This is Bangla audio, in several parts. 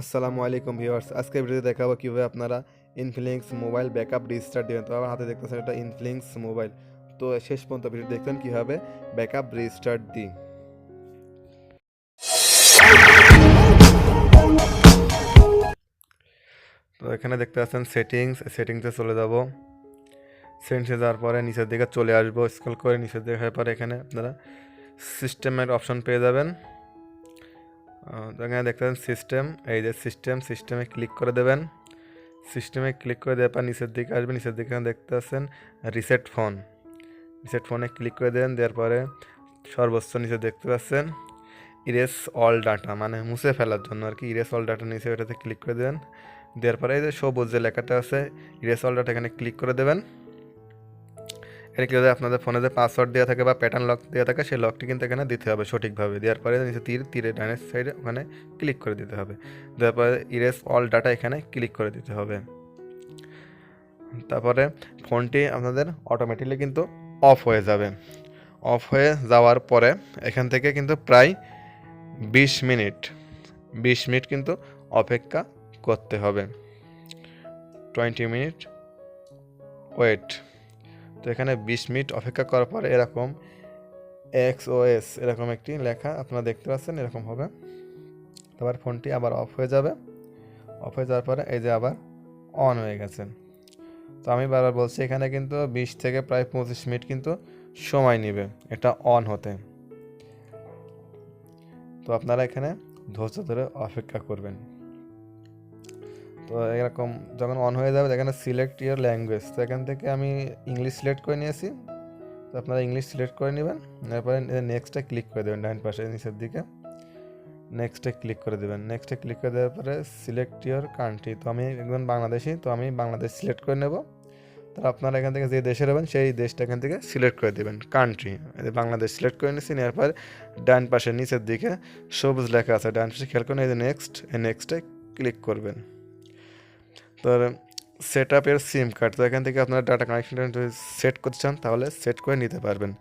আসসালামু আলাইকুম ভিউয়ার্স, আজকে ভিডিওতে দেখাবো কীভাবে আপনারা ইনফ্লিংস মোবাইল ব্যাকআপ রিস্টার্ট দেবেন। তো আমার হাতে দেখতেছেন এটা ইনফ্লিংস মোবাইল তো শেষ পর্যন্ত ভিডিও দেখতেন কীভাবে ব্যাকআপ রিস্টার্ট দিই। তো এখানে দেখতে পাচ্ছেন সেটিংস সেটিংসে চলে যাব। সেটিংসে যাওয়ার পরে নিচের দিকে চলে আসব। স্ক্রল করে নিচের দিকে পরে এখানে আপনারা সিস্টেমের অপশন পেয়ে যাবেন। এখানে দেখতে পাচ্ছেন সিস্টেম এই যে সিস্টেম সিস্টেমে ক্লিক করে দেবেন। সিস্টেমে ক্লিক করে দেওয়ার পর নিচের দিকে আসবেন নিচের দিকে দেখতে পাচ্ছেন রিসেট ফোন রিসেট ফোনে ক্লিক করে দেন, দেওয়ার পরে সর্বোচ্চ নিচে দেখতে পাচ্ছেন ইরেস অল ডাটা মানে মুছে ফেলার জন্য আর কি ইরেস অল ডাটা নিচে ওটাতে ক্লিক করে দেবেন দেওয়ার পরে এই যে সবুজ যে লেখাটা আছে ইরেস অল ডাটা এখানে ক্লিক করে দেবেন। এখানে কি আপনাদের ফোনে যে পাসওয়ার্ড দেওয়া থাকে বা প্যাটার্ন লক দেওয়া থাকে, সেই লকটি কিন্তু এখানে দিতে হবে সঠিকভাবে। দেওয়ার পরে নিচে তীর তীরে ডানের সাইডে ওখানে ক্লিক করে দিতে হবে। দেওয়ার পরে ইরেস অল ডাটা এখানে ক্লিক করে দিতে হবে। তারপরে ফোনটি আপনাদের অটোমেটিকলি কিন্তু অফ হয়ে যাবে। অফ হয়ে যাওয়ার পরে এখান থেকে কিন্তু প্রায় বিশ মিনিট বিশ মিনিট কিন্তু অপেক্ষা করতে হবে। টোয়েন্টি মিনিট ওয়েট তো এখানে বিশ মিনিট অপেক্ষা করার পরে এরকম এক্স ও এস, এরকম একটি লেখা আপনারা দেখতে পাচ্ছেন, এরকম হবে। তারপর ফোনটি আবার অফ হয়ে যাবে। অফ হয়ে যাওয়ার পরে এই যে আবার অন হয়ে গেছে। তো আমি বারবার বলছি, এখানে কিন্তু বিশ থেকে প্রায় পঁচিশ মিনিট কিন্তু সময় নেবে এটা অন হতে। তো আপনারা এখানে ধৈর্য ধরে অপেক্ষা করবেন। তো এরকম যখন অন হয়ে যাবে এখানে সিলেক্ট ইয়ার ল্যাঙ্গুয়েজ তো এখান থেকে আমি ইংলিশ সিলেক্ট করে নিয়েছি। তো আপনারা ইংলিশ সিলেক্ট করে নেবেন। তারপরে নেক্সটে ক্লিক করে দেবেন ডান পাশে, নিচের দিকে। নেক্সটে ক্লিক করে দেবেন। নেক্সটে ক্লিক করে দেওয়ার পরে সিলেক্ট ইয়ার কান্ট্রি তো আমি একজন বাংলাদেশি, তো আমি বাংলাদেশ সিলেক্ট করে নেব। তো আপনারা এখান থেকে যে দেশে হবেন, সেই দেশটা এখান থেকে সিলেক্ট করে দেবেন। কান্ট্রি বাংলাদেশ সিলেক্ট করে নিয়েছি, নেওয়ার পর ডান পাশে, নিচের দিকে সবুজ লেখা আছে, ডান পাশে খেয়াল করেন, এই যে নেক্সট এই নেক্সটে ক্লিক করবেন। তো সেট আপের সিম কার্ড তো এখান থেকে আপনারা ডাটা কানেকশনটা যদি সেট করতে চান, তাহলে সেট করে নিতে পারবেন।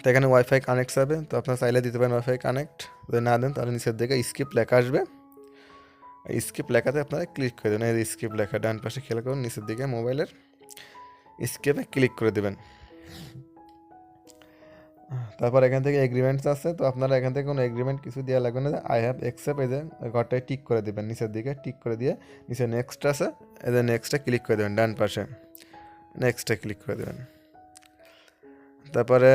তো এখানে ওয়াইফাই কানেক্ট হবে, তো আপনার চাইলে দিতে পারেন ওয়াইফাই কানেক্ট যদি না দেন, তাহলে নিচের দিকে স্কিপ লেখা আসবে। স্কিপ লেখাতে আপনারা ক্লিক করে দেবেন, এই স্কিপ লেখা, ডান পাশে খেয়াল করুন, নিচের দিকে মোবাইলের স্কিপে ক্লিক করে দেবেন। তারপর এখান থেকে এগ্রিমেন্টস আছে, তো আপনারা এখান থেকে কোনো এগ্রিমেন্ট কিছু দেওয়া লাগবে না আই হ্যাভ অ্যাকসেপ্ট এই যে ঘরটায় টিক করে দেবেন, নিচের দিকে টিক করে দিয়ে নিচে নেক্সট আছে, এই যে নেক্সটে ক্লিক করে দেবেন, ডান পাশে নেক্সটে ক্লিক করে দেবেন। তারপরে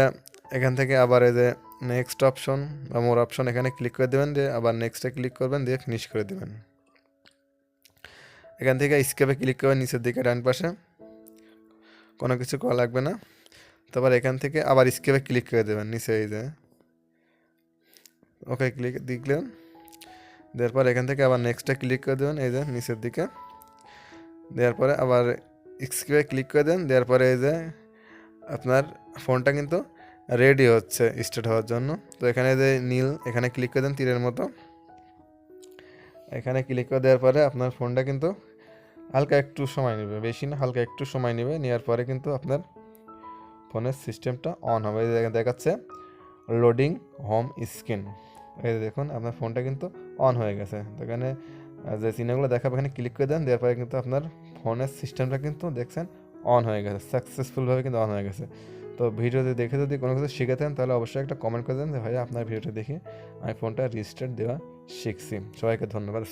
এখান থেকে আবার এই যে নেক্সট অপশন বা মোর অপশন এখানে ক্লিক করে দেবেন, দিয়ে আবার নেক্সটে ক্লিক করবেন, দিয়ে ফিনিশ করে দেবেন। এখান থেকে স্কেপে ক্লিক করবেন নিচের দিকে, ডান পাশে কোনো কিছু করা লাগবে না। তারপর এখান থেকে আবার স্কেপে ক্লিক করে দেবেন, নিচে এই যে। ওকে ক্লিক দিলেন দেওয়ার এখান থেকে আবার নেক্সটে ক্লিক করে দেবেন, এই যে নিচের দিকে। দেওয়ার পরে আবার স্ক্রিপে ক্লিক করে দেন, দেওয়ার পরে এই যে আপনার ফোনটা কিন্তু রেডি হচ্ছে স্টার্ট হওয়ার জন্য। তো এখানে যে নীল, এখানে ক্লিক করে দেন তীরের মতো। এখানে ক্লিক করে দেওয়ার পরে আপনার ফোনটা কিন্তু হালকা একটু সময় নেবে, বেশি না, হালকা একটু সময় নেবে, নেওয়ার পরে কিন্তু আপনার ফোনের সিস্টেমটা অন হবে। এই দেখাচ্ছে লোডিং হোম স্ক্রিন। এই দেখুন, আপনার ফোনটা কিন্তু অন হয়ে গেছে। তো এখানে যে চিহ্নগুলো দেখাবে, এখানে ক্লিক করে দেন, দেওয়ার পরে কিন্তু আপনার ফোনের সিস্টেমটা কিন্তু দেখছেন অন হয়ে গেছে, সাকসেসফুলভাবে কিন্তু অন হয়ে গেছে। তো ভিডিও যদি দেখে যদি কোনো কিছু শিখেতেন তাহলে অবশ্যই একটা কমেন্ট করে দেন যে, ভাইয়া, আপনার ভিডিওটা দেখে, আমি ফোনটা রিস্টার্ট দেওয়া শিখছি। সবাইকে ধন্যবাদ।